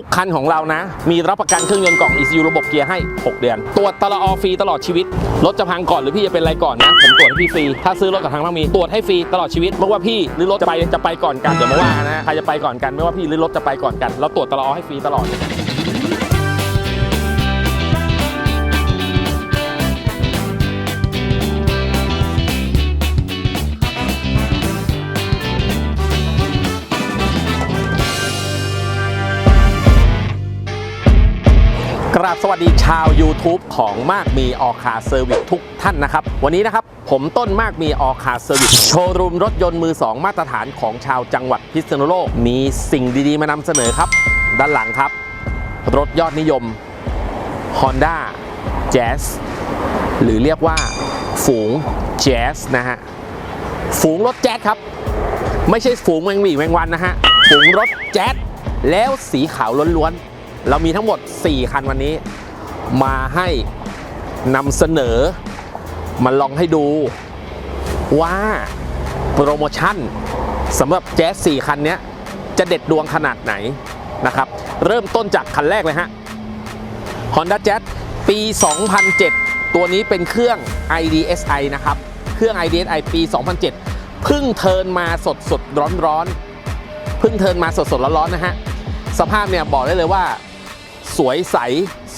ทุกคันของเรานะ มีรับประกันเครื่องยนต์กล่อง ECU ระบบเกียร์ให้ 6 เดือน ตรวจตลอดฟรีตลอดชีวิต รถจะพังก่อนหรือพี่จะเป็นอะไรก่อนนะ ผมตรวจให้พี่ฟรี ถ้าซื้อรถกับทางบ้างมี ตรวจให้ฟรีตลอดชีวิต ไม่ว่าพี่หรือรถจะไปจะไปก่อนกันเดี๋ยวมาว่านะ ใครจะไปก่อนกัน ไม่ว่าพี่หรือรถจะไปก่อนกัน เราตรวจตลอดให้ฟรีตลอด สวัสดีชาว YouTube ของมากมีออคาเซอร์วิสทุกท่านนะครับ วันนี้นะครับ ผมต้นมากมีออคาเซอร์วิสโชว์รูมรถยนต์มือ 2 มาตรฐานของชาวจังหวัดพิษณุโลก มีสิ่งดีๆ มานำเสนอครับ ด้านหลังครับ รถยอดนิยม Honda Jazz หรือเรียกว่า ฝูง Jazz นะฮะ ฝูงรถแจ๊สครับ ไม่ใช่ฝูงแมงวีแมงวันนะฮะ ฝูงรถแจ๊สแล้วสีขาวล้วนๆ เรามีทั้งหมด 4 คันวันนี้ มาให้นำเสนอ มาลองให้ดูว่าโปรโมชั่นสำหรับแจ๊ส4คันนี้จะเด็ดดวงขนาดไหนนะครับ เริ่มต้นจากคันแรกเลยฮะ Honda Jazz ปี 2007 ตัวนี้เป็นเครื่อง IDSI นะครับ เครื่อง IDSI ปี 2007 เพิ่งเทินมาสดสดร้อนร้อนเพิ่งเทินมาสดสดร้อนร้อนนะฮะ สภาพเนี่ยบอกได้เลยว่า สวยใส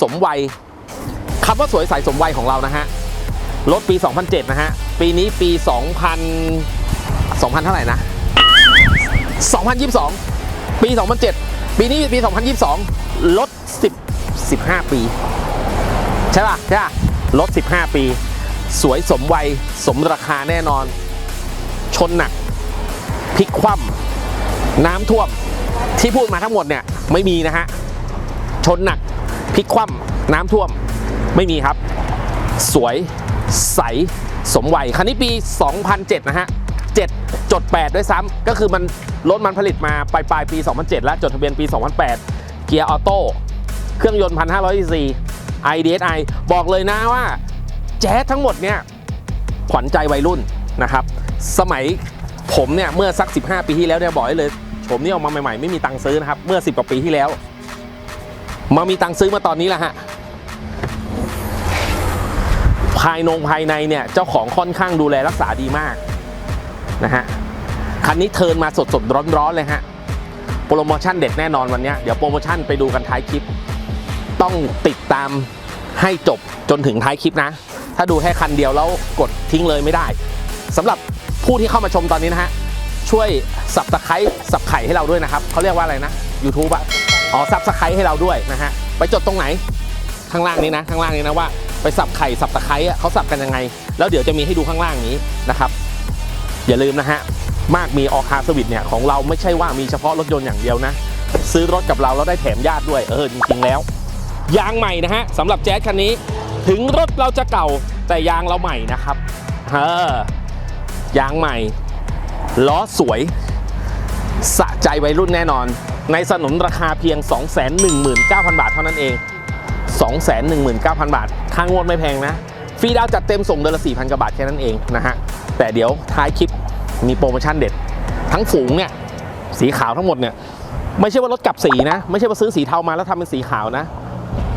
สมวัยคำว่าสวยใสสมวัยของเรานะฮะรถปี 2007 นะฮะ ปีนี้ปี 2000 2000 เท่าไหร่นะ 2022 ปี 2007 ปีนี้ปี 2022ลด10 15 ปี ใช่ป่ะ ใช่ป่ะลด15 ปี สวยสมวัย สมราคาแน่นอน ชนหนักพลิกคว่ำน้ำท่วม ที่พูดมาทั้งหมดเนี่ย ไม่มีนะฮะ ชนหนักพลิกคว่ำน้ำท่วมไม่มีครับ สวยใสสมวัยคันนี้ปี 2007 นะฮะ7จด 8 ด้วยซ้ำก็คือมันรถมันผลิตมาปลายปลายปี 2007 แล้วจดทะเบียนปี 2008 เกียร์ออโต้เครื่องยนต์ 1,500 cc IDSI บอกเลยนะว่า แจ๊สทั้งหมดเนี่ยขวัญใจวัยรุ่นนะครับ สมัยผมเนี่ยเมื่อสัก 15 ปีที่แล้วเนี่ยบอกเลย ผมนี่ออกมาใหม่ๆ ไม่มีตังค์ซื้อนะครับ เมื่อ 10 กว่าปีที่แล้ว มามีตังค์ซื้อมาตอนนี้แหละฮะภายนงภายในเนี่ยเจ้าของค่อนข้างดูแลรักษาดีมากนะฮะคันนี้เทินมาสดๆร้อนๆเลยฮะโปรโมชั่นเด็ดแน่นอนวันนี้เดี๋ยวโปรโมชั่นไปดูกันท้ายคลิป ต้องติดตามให้จบจนถึงท้ายคลิปนะ ถ้าดูแค่คันเดียวแล้วกดทิ้งเลยไม่ได้สำหรับผู้ที่เข้ามาชมตอนนี้นะฮะช่วยสับตะไคร้สับไข่ให้เราด้วยนะครับเขาเรียกว่าอะไรนะ YouTube อะ อ๋อสับสไคร้ให้เราด้วยนะฮะไปจดตรงไหนข้างล่างนี้นะข้างล่างนี้นะว่าไปสับไข่สับตะไคร้อะเขาสับกันยังไง แล้วเดี๋ยวจะมีให้ดูข้างล่างนี้นะครับ อย่าลืมนะฮะมากมีออคาสวิตเนี่ยของเราไม่ใช่ว่ามีเฉพาะรถยนต์อย่างเดียวนะ ซื้อรถกับเราแล้วได้แถมญาติด้วยเออจริงๆแล้ว ยางใหม่นะฮะสำหรับแจ๊สคันนี้ ถึงรถเราจะเก่าแต่ยางเราใหม่นะครับเออยางใหม่ล้อสวย สะใจวัยรุ่นแน่นอน ในสนุนราคาเพียง 219,000 บาทเท่านั้นเอง 219,000 บาทค่างวดไม่แพงนะ ฟรีดาวน์จัดเต็มส่งเดือนละ 4,000 กว่าบาทแค่นั้นเองนะฮะ แต่เดี๋ยวท้ายคลิปมีโปรโมชั่นเด็ด ทั้งฝูงเนี่ย สีขาวทั้งหมดเนี่ย ไม่ใช่ว่ารถกลับสีนะ ไม่ใช่ว่าซื้อสีเทามาแล้วทำเป็นสีขาวนะ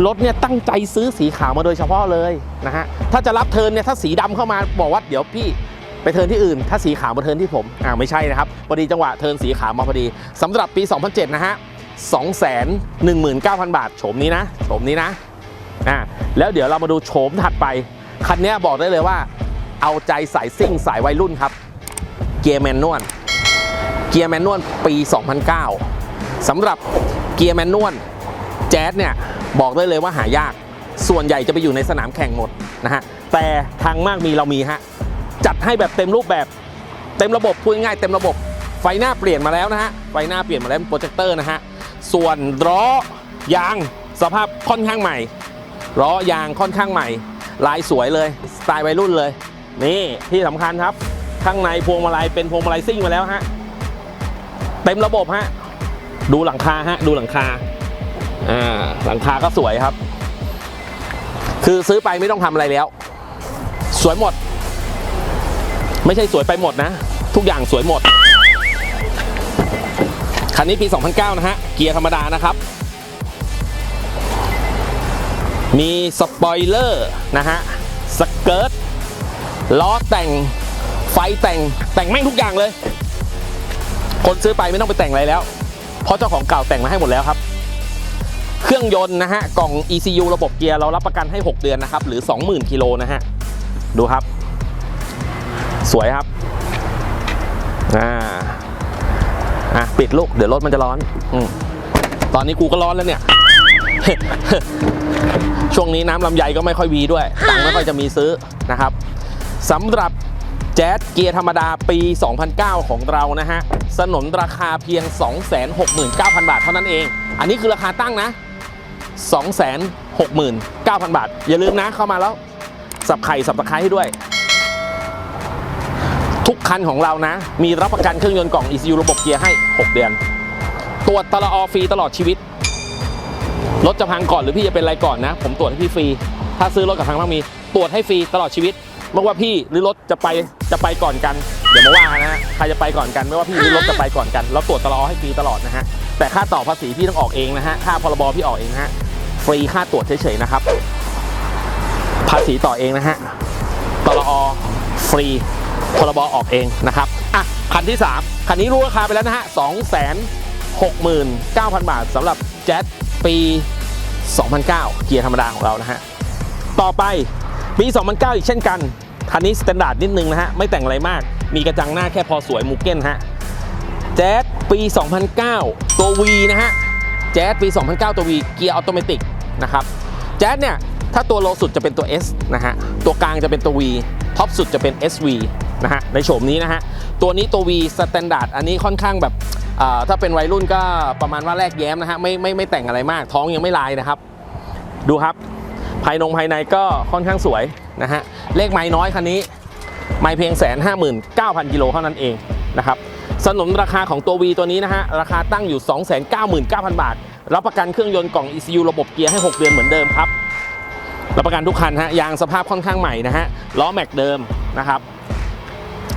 รถเนี่ยตั้งใจซื้อสีขาวมาโดยเฉพาะเลยนะฮะ ถ้าจะรับเทินเนี่ยถ้าสีดำเข้ามาบอกว่าเดี๋ยวพี่ ไปเทินที่อื่น ถ้าสีขาวมาเทินที่ผมอ่าไม่ใช่นะครับพอดีจังหวะเทินสีขาวมาพอดีสำหรับปี 2007 นะฮะ219,000 บาทโฉมนี้นะโฉมนี้นะอ่าแล้วเดี๋ยวเรามาดูโฉมถัดไป คันนี้บอกได้เลยว่า เอาใจสายซิ่งสายวัยรุ่นครับ เกียร์แมนนวลเกียร์แมนนวลปี 2009สำหรับเกียร์แมนนวลแจ๊สเนี่ยบอกได้เลยว่าหายาก ส่วนใหญ่จะไปอยู่ในสนามแข่งหมดนะฮะแต่ทางมากมีเรามีฮะ จัดให้แบบเต็มรูปแบบ เต็มระบบพูดง่ายเต็มระบบ ไฟหน้าเปลี่ยนมาแล้วนะฮะ ไฟหน้าเปลี่ยนมาแล้วเป็นโปรเจคเตอร์นะฮะ ส่วนล้อยางสภาพค่อนข้างใหม่ล้อยางค่อนข้างใหม่ ลายสวยเลย สไตล์วัยรุ่นเลย นี่ที่สำคัญครับ ข้างในพวงมาลัยเป็นพวงมาลัยซิ่งมาแล้วฮะ เต็มระบบฮะ ดูหลังคาฮะ ดูหลังคา อ่า หลังคาก็สวยครับ คือซื้อไปไม่ต้องทำอะไรแล้ว สวยหมด ไม่ใช่สวยไปหมดนะ ทุกอย่างสวยหมด คันนี้ปี 2009 นะฮะ เกียร์ธรรมดานะครับ มีสปอยเลอร์นะฮะ สเกิร์ต ล้อแต่ง ไฟแต่ง แต่งแม่งทุกอย่างเลย คนซื้อไปไม่ต้องไปแต่งอะไรแล้ว เพราะเจ้าของเก่าแต่งมาให้หมดแล้วครับเครื่องยนต์นะฮะ กล่อง ECU ระบบเกียร์เรารับประกันให้ 6 เดือนนะครับ หรือ 20,000 กิโลนะฮะ ดูครับ สวยครับอ่าอะปิดลูกเดี๋ยวรถมันจะร้อนอืมตอนนี้กูก็ร้อนแล้วเนี่ย ช่วงนี้น้ำลำไยก็ไม่ค่อยมีด้วยตังค์ไม่ค่อยจะมีซื้อนะครับสำหรับแจ๊สเกียร์ธรรมดาปี 2009 ของเรานะฮะ สนนราคาเพียง 269,000 บาทเท่านั้นเอง อันนี้คือราคาตั้งนะ 269,000 บาท อย่าลืมนะเข้ามาแล้ว สับไข่สับตะไคร้ให้ด้วย ทุกคันของเรานะ มีรับประกันเครื่องยนต์กล่อง ECU ระบบเกียร์ให้ 6 เดือน ตรวจตลอฟรีตลอดชีวิต รถจะพังก่อนหรือพี่จะเป็นอะไรก่อนนะ ผมตรวจให้พี่ฟรี ถ้าซื้อรถกับทางต้องมี ตรวจให้ฟรีตลอดชีวิต ไม่ว่าพี่หรือรถจะไปจะไปก่อนกัน เดี๋ยวมาว่ากันนะฮะ ใครจะไปก่อนกัน ไม่ว่าพี่หรือรถจะไปก่อนกัน เราตรวจตลอให้ฟรีตลอดนะฮะ แต่ค่าต่อภาษีพี่ต้องออกเองนะฮะ ค่าพรบพี่ออกเองนะฮะ ฟรีค่าตรวจเฉยๆนะครับ ภาษีต่อเองนะฮะตลอฟรี พรบออกเองนะครับอะคันที่ 3 คันนี้รู้ราคาไปแล้วนะฮะ2 6 9 0 0 0 บาทสำหรับแจ๊ปี 2009 เกียร์ธรรมดาของเรานะฮะ ต่อไปปี 2009 อีกเช่นกัน คันนี้สแตนดาร์ดนิดนึงนะฮะ ไม่แต่งอะไรมาก มีกระจังหน้าแค่พอสวยมูเก้นฮะ แจ๊สปี 2009 ตัว V นะฮะ แจ๊สปี 2009 ตัว V เกียร์ออโตเมติกนะครับ แจ๊สเนี่ย ถ้าตัวโลสุดจะเป็นตัว S นะฮะ ตัวกลางจะเป็นตัว V ท็อปสุดจะเป็น SV นะฮะในโฉมนี้นะฮะตัวนี้ตัว V สแตนดาร์ดอันนี้ค่อนข้างแบบถ้าเป็นวัยรุ่นก็ประมาณว่าแลกแย้มนะฮะไม่ไม่ไม่แต่งอะไรมาก ท้องยังไม่ลายนะครับ ดูครับ ภายนงภายในก็ค่อนข้างสวยนะฮะเลขไม้น้อยคันนี้ ไม่เพียงแสนห้าหมื่นเก้าพันกิโลเท่านั้นเองนะครับสนนราคาของตัว V ตัวนี้นะฮะราคาตั้งอยู่ 2 9 9 0 0 0 บาท รับประกันเครื่องยนต์กล่อง ECU ระบบเกียร์ให้ 6 เดือนเหมือนเดิมครับรับประกันทุกคันฮะยางสภาพค่อนข้างใหม่นะฮะล้อแม็กเดิมนะครับ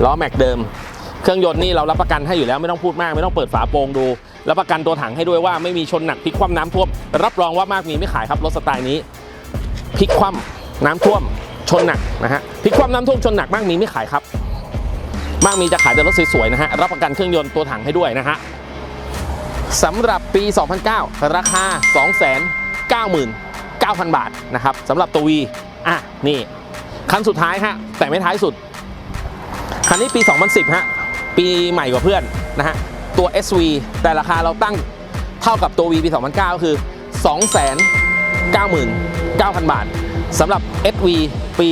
ล้อแม็กเดิม เครื่องยนต์นี่เรารับประกันให้อยู่แล้วไม่ต้องพูดมากไม่ต้องเปิดฝาโปรงดูรับประกันตัวถังให้ด้วยว่าไม่มีชนหนักพลิกคว่ำน้ำท่วม รับรองว่ามากมีไม่ขายครับรถสไตล์นี้พลิกคว่ำน้ำท่วม ชนหนักนะฮะพลิกคว่ำน้ำท่วมชนหนักมากมีไม่ขายครับ มากมีจะขายแต่รถสวยๆนะฮะรับประกันเครื่องยนต์ตัวถังให้ด้วยนะฮะสำหรับปี 2009 ราคา 299,000 บาทนะครับสำหรับตัว V อะนี่คันสุดท้ายฮะแต่ไม่ท้ายสุด คันนี้ปี 2010 ฮะ ปีใหม่กว่าเพื่อนนะฮะ ตัว SV แต่ราคาเราตั้งเท่ากับตัว V ปี 2009 ก็คือ 299,000 บาทสำหรับ SV ปี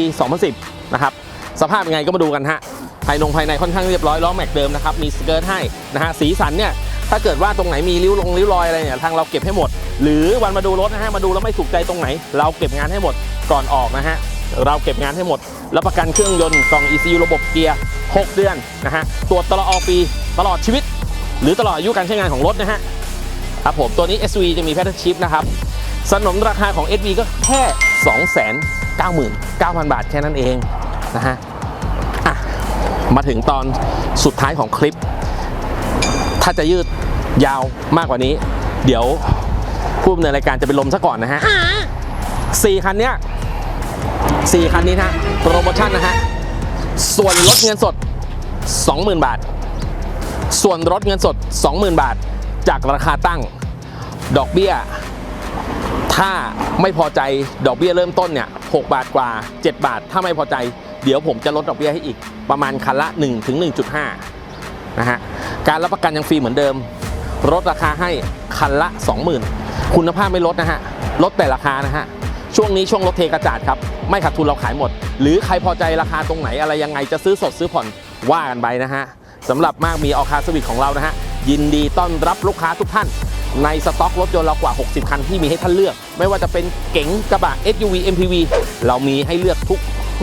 2010 นะครับ สภาพยังไงก็มาดูกันฮะ ภายนงภายในค่อนข้างเรียบร้อยล้อแม็กเดิมนะครับ มีสเกิร์ตให้นะฮะ สีสันเนี่ย ถ้าเกิดว่าตรงไหนมีริ้วลงริ้วรอยอะไรเนี่ย ทางเราเก็บให้หมด หรือวันมาดูรถนะฮะ มาดูแล้วไม่ถูกใจตรงไหน เราเก็บงานให้หมดก่อนออกนะฮะ เราเก็บงานให้หมด รับประกันเครื่องยนต์กล่อง ECU ระบบเกียร์ 6 เดือนนะฮะ ตรวจตลอดปีตลอดชีวิต หรือตลอดอายุการใช้งานของรถนะฮะ ครับผม ตัวนี้ SV จะมีแพทเทิร์นชิพนะครับ สนมราคาของ SV ก็แค่ 299,000 บาทแค่นั้นเองนะฮะอะมาถึงตอนสุดท้ายของคลิป ถ้าจะยืดยาวมากกว่านี้ เดี๋ยวผู้ดำเนินรายการจะเป็นลมซะก่อนนะฮะสี่คันเนี้ย สี่คันนี้นะฮะโปรโมชั่นนะฮะ ส่วนลดเงินสด 20,000 บาท ส่วนลดเงินสด 20,000 บาท จากราคาตั้ง ดอกเบี้ย ถ้าไม่พอใจดอกเบี้ยเริ่มต้นเนี่ย 6 บาทกว่า 7 บาท ถ้าไม่พอใจ เดี๋ยวผมจะลดดอกเบี้ยให้อีก ประมาณคันละ1ถึง1.5 นะฮะ การรับประกันยังฟรีเหมือนเดิม ลดราคาให้คันละ 20,000 คุณภาพไม่ลดนะฮะ ลดแต่ราคานะฮะ ช่วงนี้ช่วงลดเทกระจาดครับ ไม่ขาดทุนเราขายหมด หรือใครพอใจราคาตรงไหนอะไรยังไงจะซื้อสดซื้อผ่อนว่ากันไปนะฮะสำหรับมากมีออคาสวิตของเรานะฮะยินดีต้อนรับลูกค้าทุกท่าน ในสต็อกรถยนต์เรากว่า 60 คันที่มีให้ท่านเลือก ไม่ว่าจะเป็นเก๋งกระบะ SUV MPV เรามีให้เลือกทุก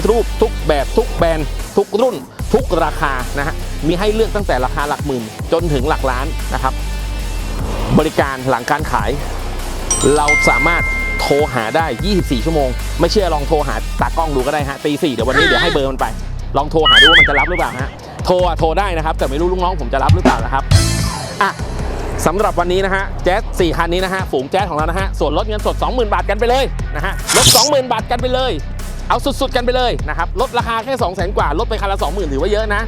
รูปทุกแบบทุกแบรนด์ทุกรุ่น ทุกราคานะฮะมีให้เลือกตั้งแต่ราคาหลักหมื่น จนถึงหลักล้านนะครับ บริการหลังการขาย เราสามารถ โทรหาได้ 24 ชั่วโมง ไม่เชื่อลองโทรหาตากล้องดูก็ได้ฮะตีสี่เดี๋ยววันนี้เดี๋ยวให้เบอร์มันไป ลองโทรหาดูว่ามันจะรับหรือเปล่าฮะโทรอะโทรได้นะครับแต่ไม่รู้ลูกน้องผมจะรับหรือเปล่านะครับอะสำหรับวันนี้นะฮะแจ๊ส4คันนี้นะฮะฝูงแจ๊สของเรานะฮะส่วนลดเงินสด 20,000 บาทกันไปเลยนะฮะลด 20,000 บาทกันไปเลย เอาสุดๆกันไปเลยนะครับลดราคาแค่ 200,000 กว่าลดไปคันละ 20,000 ถือว่าเยอะนะ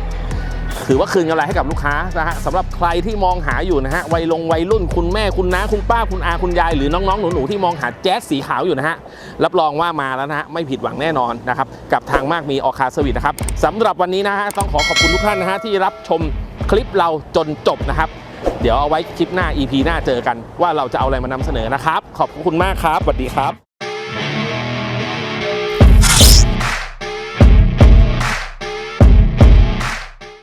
ถือว่าคืนกำไรให้กับลูกค้านะฮะสำหรับใครที่มองหาอยู่นะฮะวัยลงวัยรุ่นคุณแม่คุณน้าคุณป้าคุณอาคุณยายหรือน้องๆ หนูๆที่มองหาแจ๊สสีขาวอยู่นะฮะรับรองว่ามาแล้วนะฮะไม่ผิดหวังแน่นอนนะครับกับทางมากมีออคาสวิตนะครับสำหรับวันนี้นะฮะต้องขอขอบคุณทุกท่านนะฮะที่รับชมคลิปเราจนจบนะครับ เดี๋ยวเอาไว้คลิปหน้า EP หน้าเจอกัน ว่าเราจะเอาอะไรมานำเสนอนะครับ ขอบคุณมากครับสวัสดีครับ